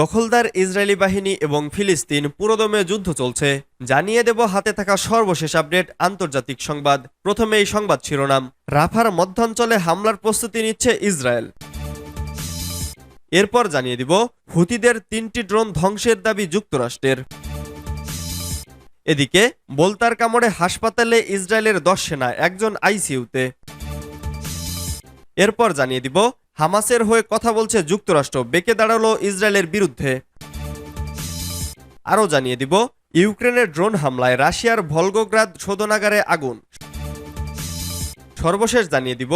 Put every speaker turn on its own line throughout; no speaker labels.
দখলদার ইসরায়েলি বাহিনী এবং ফিলিস্তিন পুরোদমে যুদ্ধ চলছে জানিয়ে দেব হাতে থাকা সর্বশেষ আপডেট আন্তর্জাতিক সংবাদ প্রথমে এই সংবাদ শিরোনাম রাফার মধ্যাঞ্চলে হামলার প্রস্তুতি নিচ্ছে ইসরায়েল এরপর জানিয়ে দিব হুতিদের তিনটি ড্রোন ধ্বংসের দাবি যুক্তরাষ্ট্রের এদিকে বোলতার কামড়ে হাসপাতালে ইসরায়েলের দশ সেনা একজন আইসিউতে এরপর জানিয়ে দিব হামাসের হয়ে কথা বলছে যুক্তরাষ্ট্র বেঁকে দাঁড়ালো ইসরায়েলের বিরুদ্ধে আরও জানিয়ে দিব ইউক্রেনের ড্রোন হামলায় রাশিয়ার ভলগোগ্রাদ শোধনাগারে আগুন সর্বশেষ জানিয়ে দিব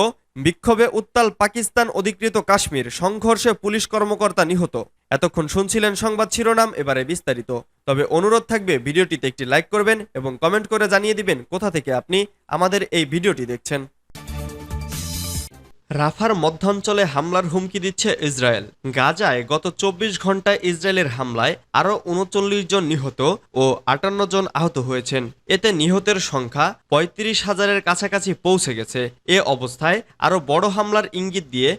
বিক্ষোভে উত্তাল পাকিস্তান অধিকৃত কাশ্মীর সংঘর্ষে পুলিশ কর্মকর্তা নিহত এতক্ষণ শুনছিলেন সংবাদ শিরোনাম এবারে বিস্তারিত তবে অনুরোধ থাকবে ভিডিওটিতে একটি লাইক করবেন এবং কমেন্ট করে জানিয়ে দিবেন কোথা থেকে আপনি আমাদের এই ভিডিওটি দেখছেন রাফার মধ্যাঞ্চলে হামলার হুমকি দিচ্ছে ইসরায়েল গাজায় গত চব্বিশ ঘন্টায় ইসরায়েলের হামলায় আরও উনচল্লিশ জন নিহত ও আটান্ন জন আহত হয়েছেন এতে নিহতের সংখ্যা পঁয়ত্রিশ হাজারের কাছাকাছি পৌঁছে গেছে এ অবস্থায় আরও বড় হামলার ইঙ্গিত দিয়ে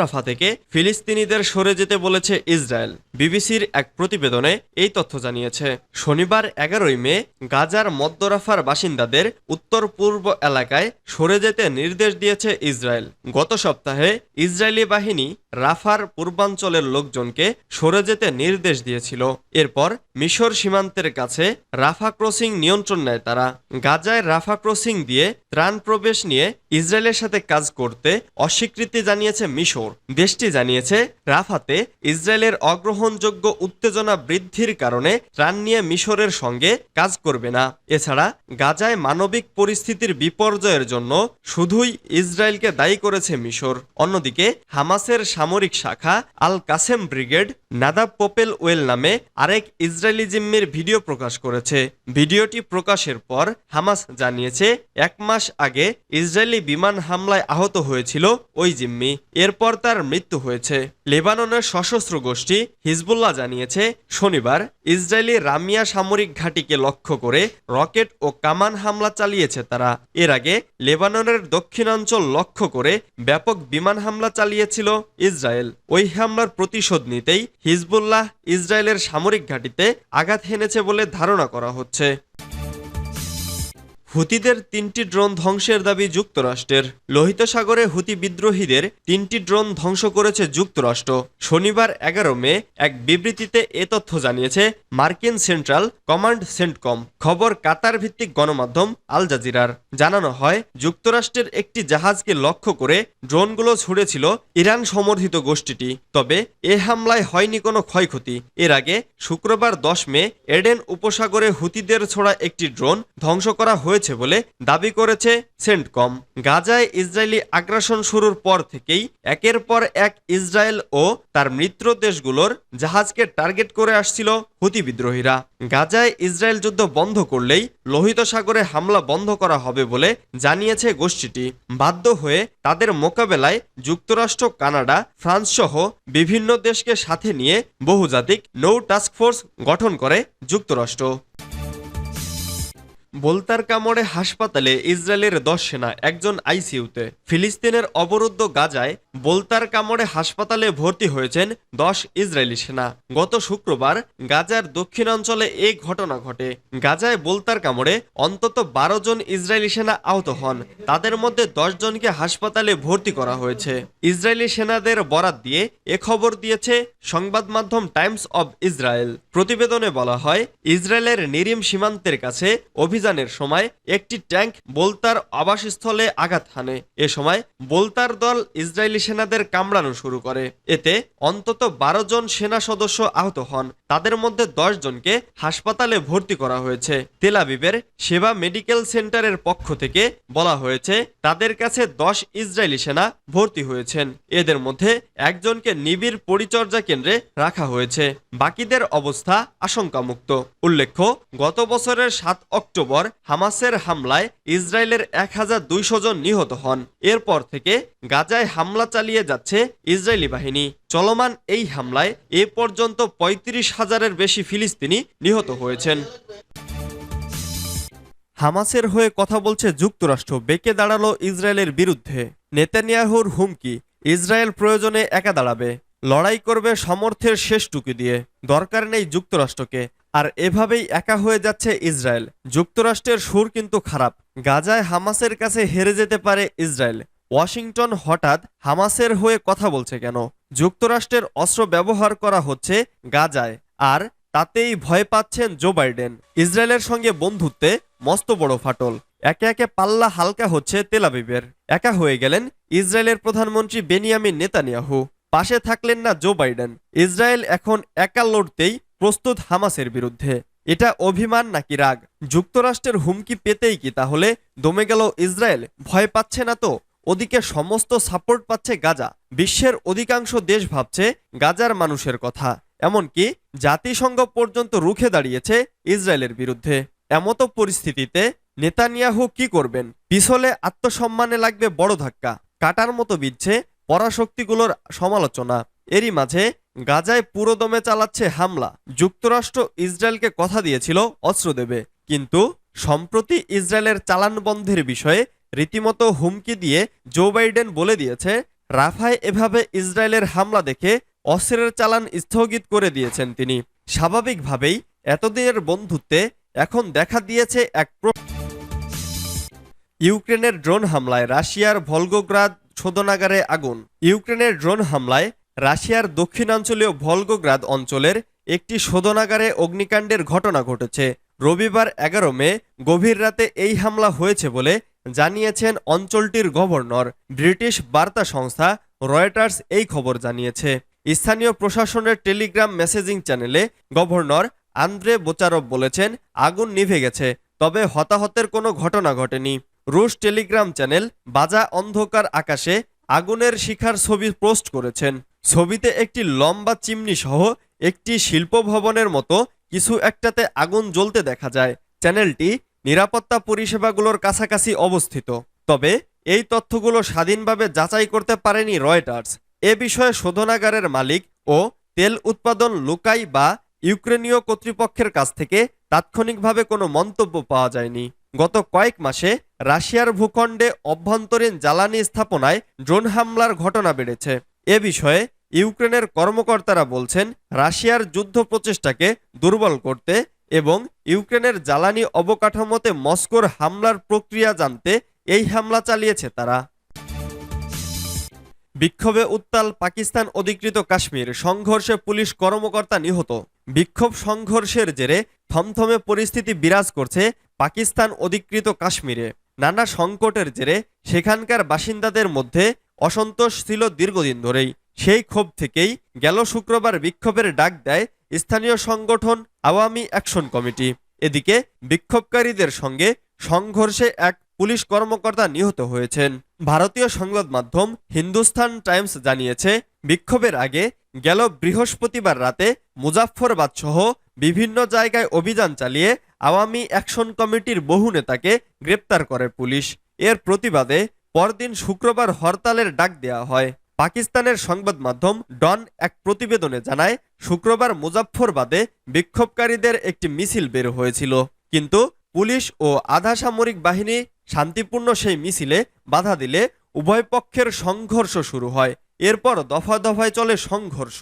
রাফা থেকে ফিলিস্তিনিদের সরে যেতে বলেছে ইসরায়েল বিবিসির এক প্রতিবেদনে এই তথ্য জানিয়েছে শনিবার এগারোই মে গাজার রাফার বাসিন্দাদের উত্তর পূর্ব এলাকায় সরে যেতে নির্দেশ দিয়েছে ইসরায়েল গত সপ্তাহে ইসরায়েলি বাহিনী রাফার পূর্বাঞ্চলের লোকজনকে সরে যেতে নির্দেশ দিয়েছিল এরপর মিশর সীমান্তের কাছে রাফা ক্রসিং নিয়ন্ত্রণ নেয় তারা গাজায় রাফা ক্রসিং দিয়ে ত্রাণ প্রবেশ নিয়ে ইসরায়েলের সাথে কাজ করতে অস্বীকৃতি জানিয়েছে মিশর দেশটি জানিয়েছে রাফাতে ইসরায়েলের অগ্রহণযোগ্য উত্তেজনা বৃদ্ধির কারণে ত্রাণ নিয়ে মিশরের সঙ্গে কাজ করবে না এছাড়া গাজায় মানবিক পরিস্থিতির বিপর্যয়ের জন্য শুধুই ইসরায়েলকে দায়ী করেছে মিশর অন্যদিকে হামাসের সামরিক শাখা Al Qassam Brigade Nadav Popplewell নামে আরেক ইসরায়েলি জিম্মির ভিডিও প্রকাশ করেছে ভিডিওটি প্রকাশের পর হামাস জানিয়েছে এক মাস আগে ইসরায়েলি বিমান হামলায় আহত হয়েছিল ওই জিম্মি এরপর তার মৃত্যু হয়েছে লেবাননের সশস্ত্র গোষ্ঠী হিজবুল্লাহ জানিয়েছে শনিবার ইসরায়েলি রামিয়া সামরিক ঘাঁটিকে লক্ষ্য করে রকেট ও কামান হামলা চালিয়েছে তারা এর আগে লেবাননের দক্ষিণাঞ্চল লক্ষ্য করে ব্যাপক বিমান হামলা চালিয়েছিল ইসরায়েল ওই হামলার প্রতিশোধ নিতেই হিজবুল্লাহ ইসরায়েলের সামরিক ঘাঁটিতে আঘাত হেনেছে বলে ধারণা করা হচ্ছে হুতিদের তিনটি ড্রোন ধ্বংসের দাবি যুক্তরাষ্ট্রের লোহিত সাগরে হুতি বিদ্রোহীদের তিনটি ড্রোন ধ্বংস করেছে যুক্তরাষ্ট্র শনিবার এগারো মে এক বিবৃতিতে এ তথ্য জানিয়েছে মার্কিন সেন্ট্রাল কমান্ড সেন্টকম খবর কাতার ভিত্তিক গণমাধ্যম আল জাজিরার জানানো হয় যুক্তরাষ্ট্রের একটি জাহাজকে লক্ষ্য করে ড্রোনগুলো ছুড়েছিল ইরান সমর্থিত গোষ্ঠীটি তবে এ হামলায় হয়নি কোনো ক্ষয়ক্ষতি এর আগে শুক্রবার দশ মে এডেন উপসাগরে হুতিদের ছোড়া একটি ড্রোন ধ্বংস করা হয়েছে হয়েছে বলে দাবি করেছে সেন্টকম গাজায় ইসরায়েলি আগ্রাসন শুরুর পর থেকেই একের পর এক ইসরায়েল ও তার মিত্র দেশগুলোর জাহাজকে টার্গেট করে আসছিল হুতি বিদ্রোহীরা গাজায় ইসরায়েল যুদ্ধ বন্ধ করলেই লোহিত সাগরে হামলা বন্ধ করা হবে বলে জানিয়েছে গোষ্ঠীটি বাধ্য হয়ে তাদের মোকাবেলায় যুক্তরাষ্ট্র কানাডা ফ্রান্স সহ বিভিন্ন দেশকে সাথে নিয়ে বহুজাতিক নৌ টাস্কফোর্স গঠন করে যুক্তরাষ্ট্র বোলতার কামড়ে হাসপাতালে ইসরায়েলের দশ সেনা একজন আইসিউতে ফিলিস্তিনের অবরুদ্ধ গাজায় বোলতার কামড়ে হাসপাতালে ভর্তি হয়েছেন দশ ইসরায়েলি সেনা গত শুক্রবার গাজার দক্ষিণাঞ্চলে এ ঘটনা ঘটে গাজায় বোলতার কামড়ে অন্তত বারো জন ইসরায়েলি সেনা আহত হন তাদের মধ্যে দশ জনকে হাসপাতালে ভর্তি করা হয়েছে ইসরায়েলি সেনাদের বরাত দিয়ে এ খবর দিয়েছে সংবাদ মাধ্যম টাইমস অব ইসরায়েল প্রতিবেদনে বলা হয় ইসরায়েলের নিরিম সীমান্তের কাছে অভি অভিযানের সময় একটি ট্যাঙ্ক বোলতার আবাসস্থলে আঘাত হানে এ সময় বোলতার দল ইসরায়েলি সেনাদের কামড়ানো শুরু করে এতে অন্তত বারো জন সেনা সদস্য আহত হন তাদের মধ্যে দশ জনকে হাসপাতালে ভর্তি করা হয়েছে তেলাবিবের সেবা মেডিকেল সেন্টারের পক্ষ থেকে বলা হয়েছে তাদের কাছে দশ ইসরায়েলি সেনা ভর্তি হয়েছেন এদের মধ্যে একজনকে নিবিড় পরিচর্যা কেন্দ্রে রাখা হয়েছে বাকিদের অবস্থা আশঙ্কামুক্ত উল্লেখ্য গত বছরের সাত অক্টোবর অক্টোবর হামাসের হামলায় ইসরায়েলের এক হাজার দুইশো জন নিহত হন এরপর থেকে গাজায় হামলা চালিয়ে যাচ্ছে ইসরায়েলি বাহিনী চলমান এই হামলায় এ পর্যন্ত পঁয়ত্রিশ হাজারের বেশি ফিলিস্তিনি নিহত হয়েছেন হামাসের হয়ে কথা বলছে যুক্তরাষ্ট্র বেঁকে দাঁড়ালো ইসরায়েলের বিরুদ্ধে নেতানিয়াহুর হুমকি ইসরায়েল প্রয়োজনে একা দাঁড়াবে লড়াই করবে সমর্থের শেষটুকু দিয়ে দরকার নেই যুক্তরাষ্ট্রকে আর এভাবেই একা হয়ে যাচ্ছে ইসরায়েল যুক্তরাষ্ট্রের সুর কিন্তু খারাপ গাজায় হামাসের কাছে হেরে যেতে পারে ইসরায়েল ওয়াশিংটন হঠাৎ হামাসের হয়ে কথা বলছে কেন যুক্তরাষ্ট্রের অস্ত্র ব্যবহার করা হচ্ছে গাজায় আর তাতেই ভয় পাচ্ছেন জো বাইডেন ইসরায়েলের সঙ্গে বন্ধুত্বে মস্ত বড় ফাটল একে একে পাল্লা হালকা হচ্ছে তেলাবিবের একা হয়ে গেলেন ইসরায়েলের প্রধানমন্ত্রী বেনিয়ামিন নেতানিয়াহু পাশে থাকলেন না জো বাইডেন ইসরায়েল এখন একা লড়তেই প্রস্তুত হামাসের বিরুদ্ধে এটা অভিমান নাকি রাগ যুক্তরাষ্ট্রের হুমকি পেতেই কি তাহলে দমে গেল ইসরায়েল ভয় পাচ্ছে না তো ওদিকে সমস্ত সাপোর্ট পাচ্ছে গাজা বিশ্বের অধিকাংশ দেশ ভাবছে গাজার মানুষের কথা এমনকি জাতিসংঘ পর্যন্ত রুখে দাঁড়িয়েছে ইসরায়েলের বিরুদ্ধে এমতো পরিস্থিতিতে নেতানিয়াহু কি করবেন পিছলে আত্মসম্মানে লাগবে বড় ধাক্কা কাটার মতো বিচ্ছে পরাশক্তিগুলোর সমালোচনা এরই মাঝে গাজায় পুরোদমে চালাচ্ছে হামলা যুক্তরাষ্ট্র ইসরায়েলকে কথা দিয়েছিল অস্ত্র দেবে কিন্তু সম্প্রতি ইসরায়েলের চালান বন্ধের বিষয়ে রীতিমতো হুমকি দিয়ে জো বাইডেন বলে দিয়েছে রাফায় এভাবে ইসরায়েলের হামলা দেখে অস্ত্রের চালান স্থগিত করে দিয়েছেন তিনি স্বাভাবিকভাবেই এতদিনের বন্ধুত্বে এখন দেখা দিয়েছে এক ইউক্রেনের ড্রোন হামলায় রাশিয়ার ভলগোগ্রাদ শোধনাগারে আগুন ইউক্রেনের ড্রোন হামলায় রাশিয়ার দক্ষিণাঞ্চলীয় ভলগোগ্রাদ অঞ্চলের একটি শোধনাগারে অগ্নিকাণ্ডের ঘটনা ঘটেছে রবিবার এগারো মে গভীর রাতে এই হামলা হয়েছে বলে জানিয়েছেন অঞ্চলটির গভর্নর ব্রিটিশ বার্তা সংস্থা রয়টার্স এই খবর জানিয়েছে স্থানীয় প্রশাসনের টেলিগ্রাম মেসেজিং চ্যানেলে গভর্নর আন্দ্রে বোচারব বলেছেন আগুন নিভে গেছে তবে হতাহতের কোনো ঘটনা ঘটেনি রুশ টেলিগ্রাম চ্যানেল বাজা অন্ধকার আকাশে আগুনের শিখার ছবি পোস্ট করেছেন ছবিতে একটি লম্বা চিমনি সহ একটি শিল্প ভবনের মতো কিছু একটাতে আগুন জ্বলতে দেখা যায় চ্যানেলটি নিরাপত্তা পরিষেবাগুলোর কাছাকাছি অবস্থিত তবে এই তথ্যগুলো স্বাধীনভাবে যাচাই করতে পারেনি রয়টার্স এ বিষয়ে শোধনাগারের মালিক ও তেল উৎপাদন লুকাই বা ইউক্রেনীয় কর্তৃপক্ষের কাছ থেকে তাৎক্ষণিকভাবে কোনো মন্তব্য পাওয়া যায়নি গত কয়েক মাসে রাশিয়ার ভূখণ্ডে অভ্যন্তরীণ জ্বালানি স্থাপনায় ড্রোন হামলার ঘটনা বেড়েছে এ বিষয়ে ইউক্রেনের কর্মকর্তারা বলছেন রাশিয়ার যুদ্ধ প্রচেষ্টাকে দুর্বল করতে এবং ইউক্রেনের জ্বালানি অবকাঠামোতে মস্কোর হামলার প্রক্রিয়া জানতে এই হামলা চালিয়েছে তারা বিক্ষোভে উত্তাল পাকিস্তান অধিকৃত কাশ্মীর সংঘর্ষে পুলিশ কর্মকর্তা নিহত বিক্ষোভ সংঘর্ষের জেরে থমথমে পরিস্থিতি বিরাজ করছে পাকিস্তান অধিকৃত কাশ্মীরে নানা সংকটের জেরে সেখানকার বাসিন্দাদের মধ্যে অসন্তোষ ছিল দীর্ঘদিন ধরেই সেই ক্ষোভ থেকেই গেল শুক্রবার বিক্ষোভের ডাক দেয় স্থানীয় সংগঠন আওয়ামী অ্যাকশন কমিটি এদিকে বিক্ষোভকারীদের সঙ্গে সংঘর্ষে এক পুলিশ কর্মকর্তা নিহত হয়েছেন ভারতীয় সংবাদ মাধ্যম হিন্দুস্থান টাইমস জানিয়েছে বিক্ষোভের আগে গেল বৃহস্পতিবার রাতে মুজাফরবাদ সহ বিভিন্ন জায়গায় অভিযান চালিয়ে আওয়ামী অ্যাকশন কমিটির বহু নেতাকে গ্রেপ্তার করে পুলিশ এর প্রতিবাদে পরদিন শুক্রবার হরতালের ডাক দেওয়া হয় পাকিস্তানের সংবাদ মাধ্যম ডন এক প্রতিবেদনে জানায় শুক্রবার মুজাফরবাদে বিক্ষোভকারীদের একটি মিছিল বের হয়েছিল কিন্তু পুলিশ ও আধা সামরিক বাহিনী শান্তিপূর্ণ সেই মিছিলে বাধা দিলে উভয় পক্ষের সংঘর্ষ শুরু হয় এরপর দফা দফায় চলে সংঘর্ষ